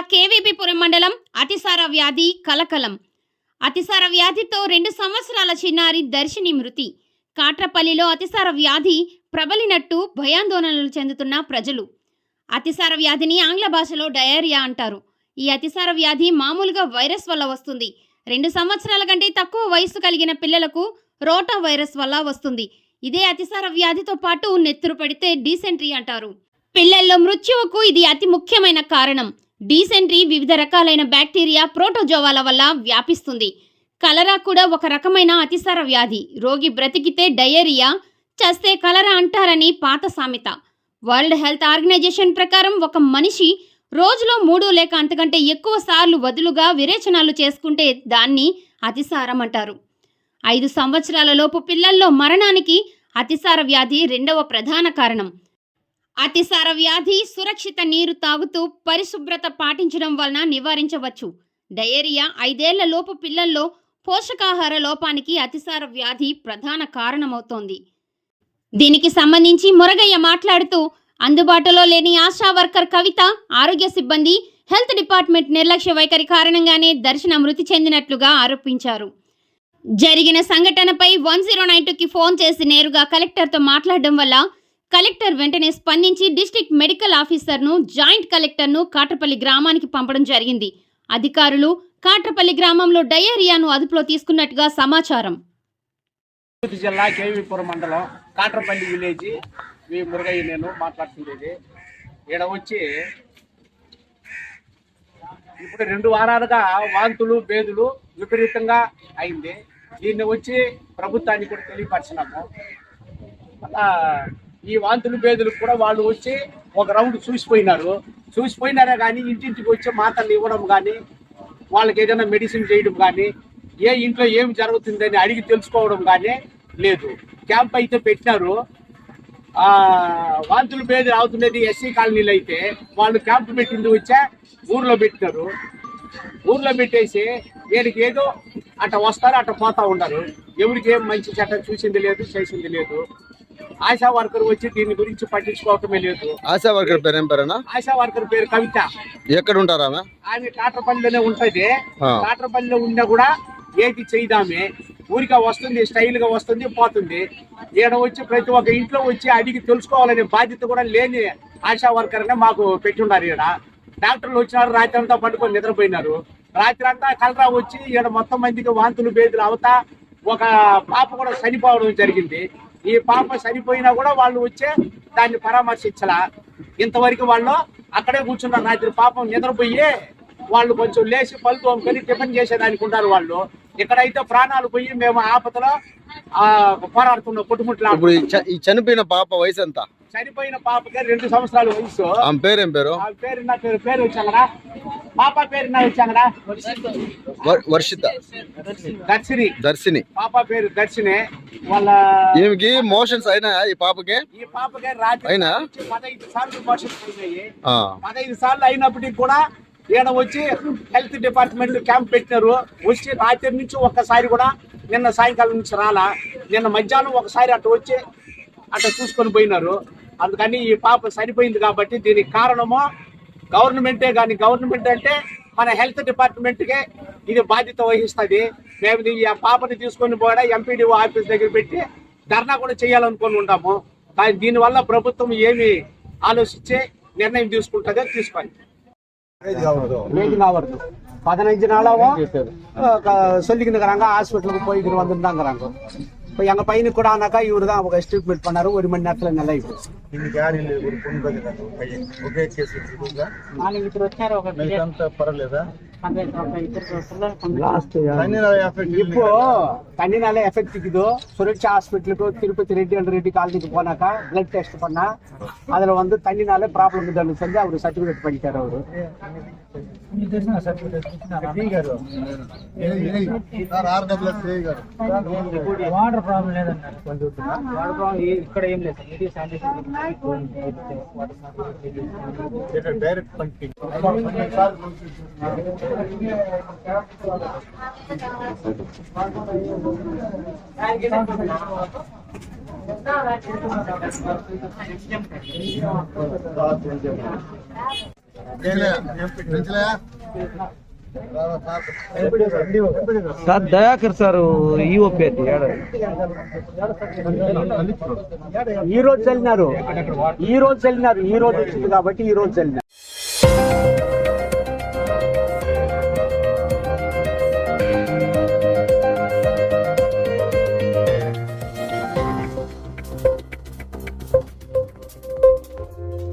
కేవీపీపురం మండలం అతిసార వ్యాధి కలకలం. అతిసార వ్యాధితో రెండు సంవత్సరాల చిన్నారి దర్శిని మృతి. కాట్రపల్లిలో అతిసార వ్యాధి ప్రబలినట్టు భయాందోళనలు చెందుతున్న ప్రజలు. అతిసార వ్యాధిని ఆంగ్ల భాషలో డయేరియా అంటారు. ఈ అతిసార వ్యాధి మామూలుగా వైరస్ వల్ల వస్తుంది. రెండు సంవత్సరాల కంటే తక్కువ వయసు కలిగిన పిల్లలకు రోటా వైరస్ వల్ల వస్తుంది. ఇదే అతిసార వ్యాధితో పాటు నెత్తురు పడితే డీసెంట్రీ అంటారు. పిల్లల్లో మృత్యువుకు ఇది అతి ముఖ్యమైన కారణం. డీసెంట్రీ వివిధ రకాలైన బ్యాక్టీరియా ప్రోటోజోవాల వల్ల వ్యాపిస్తుంది. కలరా కూడా ఒక రకమైన అతిసార వ్యాధి. రోగి బ్రతికితే డయేరియా చస్తే కలరా అంటారని పాత సామెత. వరల్డ్ హెల్త్ ఆర్గనైజేషన్ ప్రకారం ఒక మనిషి రోజులో మూడు లేక అంతకంటే ఎక్కువ సార్లు వదులుగా విరేచనాలు చేసుకుంటే దాన్ని అతిసారం అంటారు. ఐదు సంవత్సరాలలోపు పిల్లల్లో మరణానికి అతిసార వ్యాధి రెండవ ప్రధాన కారణం. అతిసార వ్యాధి సురక్షిత నీరు తాగుతూ పరిశుభ్రత పాటించడం వలన నివారించవచ్చు. డయేరియా ఐదేళ్ళ లోపు పిల్లల్లో పోషకాహార లోపానికి అతిసార వ్యాధి ప్రధాన కారణమవుతోంది. దీనికి సంబంధించి మురగయ్య మాట్లాడుతూ అందుబాటులో లేని ఆశా వర్కర్ కవిత ఆరోగ్య సిబ్బంది హెల్త్ డిపార్ట్మెంట్ నిర్లక్ష్య వైఖరి కారణంగానే దర్శన మృతి చెందినట్లుగా ఆరోపించారు. జరిగిన సంఘటనపై వన్ జీరో నైన్ టూకి ఫోన్ చేసి నేరుగా కలెక్టర్తో మాట్లాడడం వల్ల కలెక్టర్ వెంటనే స్పందించి డిస్ట్రిక్ట్ మెడికల్ ఆఫీసర్ను జాయింట్ కలెక్టర్ను కాట్రపల్లి గ్రామానికి పంపడం జరిగింది. అధికారులు కాట్రపల్లి గ్రామంలో డయేరియాను అదుపులో తీసుకున్నట్టుగా సమాచారం. జిల్లా కేవీపురం మండలం కాట్రపల్లి విలేజ్. వి మురుగయ్య నేను మాట్లాడుతుండేది. ఈడ వచ్చి ఇప్పుడు రెండు వారాలుగా వాంతులు బేదులు విపరీతంగా అయింది. దీన్ని వచ్చి ప్రభుత్వానికి కూడా తెలియపరిచినాము. అలా ఈ వాంతులు బేదులు కూడా వాళ్ళు వచ్చి ఒక రౌండ్ చూసిపోయినారు. చూసిపోయినారే కానీ ఇంటింటికి వచ్చి మాటలు ఇవ్వడం కానీ వాళ్ళకి ఏదైనా మెడిసిన్ చేయడం కానీ ఏ ఇంట్లో ఏం జరుగుతుందని అడిగి తెలుసుకోవడం కానీ లేదు. క్యాంప్ అయితే పెట్టినారు. వాంతులు పేద అవుతున్నది ఎస్సీ కాలనీలు అయితే వాళ్ళు క్యాంప్ పెట్టింది వచ్చా ఊర్లో పెట్టినారు. ఊర్లో పెట్టేసి వీడికి ఏదో అట్ట వస్తారు అట్ట పోతా ఉండరు ఎవరికి ఏం మంచి చట్టం చూసింది లేదు చేసింది లేదు. ఆశా వర్కర్ వచ్చి దీని గురించి పట్టించుకోవటమే లేదు. ఆశా వర్కర్ పేరు ఏం పేరేనా ఆశా వర్కర్ పేరు కవిత. ఎక్కడ ఉంటారా ఆమె? ఆమె కాట్రపల్లిలోనే ఉంటది. కాట్రపల్లిలో ఉన్నా కూడా ఏది చేయదామే. ఊరిగా వస్తుంది స్టైల్గా వస్తుంది పోతుంది. ఈడ వచ్చి ప్రతి ఒక్క ఇంట్లో వచ్చి అడిగి తెలుసుకోవాలనే బాధ్యత కూడా లేని ఆశా వర్కర్ నే మాకు పెట్టుండారు ఈడ. డాక్టర్లు వచ్చినారు రాత్రి అంతా పట్టుకొని నిద్రపోయినారు. రాత్రి అంతా కలరా వచ్చి ఈడ మొత్తం మందికి వాంతులు బేదులు అవుతా ఒక పాప కూడా చనిపోవడం జరిగింది. ఈ పాప చనిపోయినా కూడా వాళ్ళు వచ్చే దాన్ని పరామర్శించలా. ఇంతవరకు వాళ్ళు అక్కడే కూర్చున్నారు రాత్రి పాపం నిద్రపోయి వాళ్ళు కొంచెం లేచి పళ్ళు తోముకొని టిఫిన్ చేసేదానికి ఉంటారు వాళ్ళు. ఇక్కడైతే ప్రాణాలు పోయి మేము ఆపదలో ఆ పోరాడుతున్నాం పుట్టుముట్లా చ- ఈ చనిపోయిన పాప వయసు ఎంత చనిపోయిన పాపకి రెండు సంవత్సరాల వయసు. ఆమె పేరు ఏం పేరు? నా పేరు పేరు వచ్చాంగరా పాప పేరు నా వచ్చాంగరా వర్- వర్షిత. దర్శిని. దర్శిని. పాప పేరు దర్శిని. వాళ్ళ ఈమెకి మోషన్స్ అయినా ఈ పాపకి? ఈ పాపకి రాత్రి అయినా? పదహైదు సార్లు మోషన్స్ అయినాయి. పదహైదు సార్లు అయినప్పటికీ కూడా ఈడ వచ్చి హెల్త్ డిపార్ట్మెంట్ క్యాంప్ పెట్టినారు. వచ్చి రాత్రి నుంచి ఒక్కసారి కూడా నిన్న సాయంకాలం నుంచి రాలా. నిన్న మధ్యాహ్నం ఒకసారి అటు వచ్చి అట్లా చూసుకొని పోయినారు. అందుకని ఈ పాప సరిపోయింది కాబట్టి దీనికి కారణము గవర్నమెంటే కానీ గవర్నమెంట్ అంటే మన హెల్త్ డిపార్ట్మెంట్కే ఇది బాధ్యత వహిస్తుంది మేము ఇది ఈ పాపని తీసుకొని పోయడా ఎంపీడీఓ ఆఫీస్ దగ్గర పెట్టి ధర్నా కూడా చేయాలనుకొని ఉంటాము కానీ దీనివల్ల ప్రభుత్వం ఏమి ఆలోచించి నిర్ణయం తీసుకుంటుందో తీసుకోండి ஏஜ் நான் வருது பதினஞ்சு நாளாவும் சொல்லிக்கினுக்குறாங்க ஹாஸ்பிட்டலுக்கு போய்க்கிட்டு வந்துருந்தாங்கிறாங்க இப்போ எங்கள் பையனுக்கு கூட ஆனாக்கா இவரு தான் அவங்க ட்ரீட்மெண்ட் பண்ணாரு ஒரு மணி நேரத்தில் நல்லா ஆயிடுச்சு இன்னைக்கு யாரும் இல்லை ஒரு பொண்ணு பதினாறு ஒரு பையன் ఒకే కేసు இருக்குங்களா నాలుగు ఇద్దరు వచ్చారు ఒక మీకు అంత పర్వాలేదా పదహైదు ఒక ఇద్దరు పిల్లలు லாஸ்ட் తన్ని ఎఫెక్ట్ இப்போ தண்ணினால எஃபெக்ட் இருக்குதோ சுரட்சா ஹாஸ்பிட்டலுக்கு திருப்பதி ரெட்டி அண்ட் ரெட்டி காலனிக்கு போனாக்கா பிளட் டெஸ்ட் பண்ணா அதுல வந்து தண்ணினால ப்ராப்ளம் இருக்குதுன்னு சொல்லி அவர் சர்டிஃபிகேட் பண்ணிட்டாரு அவரு వాటర్ ప్రాబ్లం లేదన్నారు వాటర్ ప్రాబ్లం ఇక్కడ ఏం లేదు ఇది direct pumping sir Dayakar sir EOP ఈ రోజు చల్లినారు. ఈ రోజు చల్లినారు. ఈ రోజు వచ్చింది కాబట్టి ఈ రోజు చల్లినారు.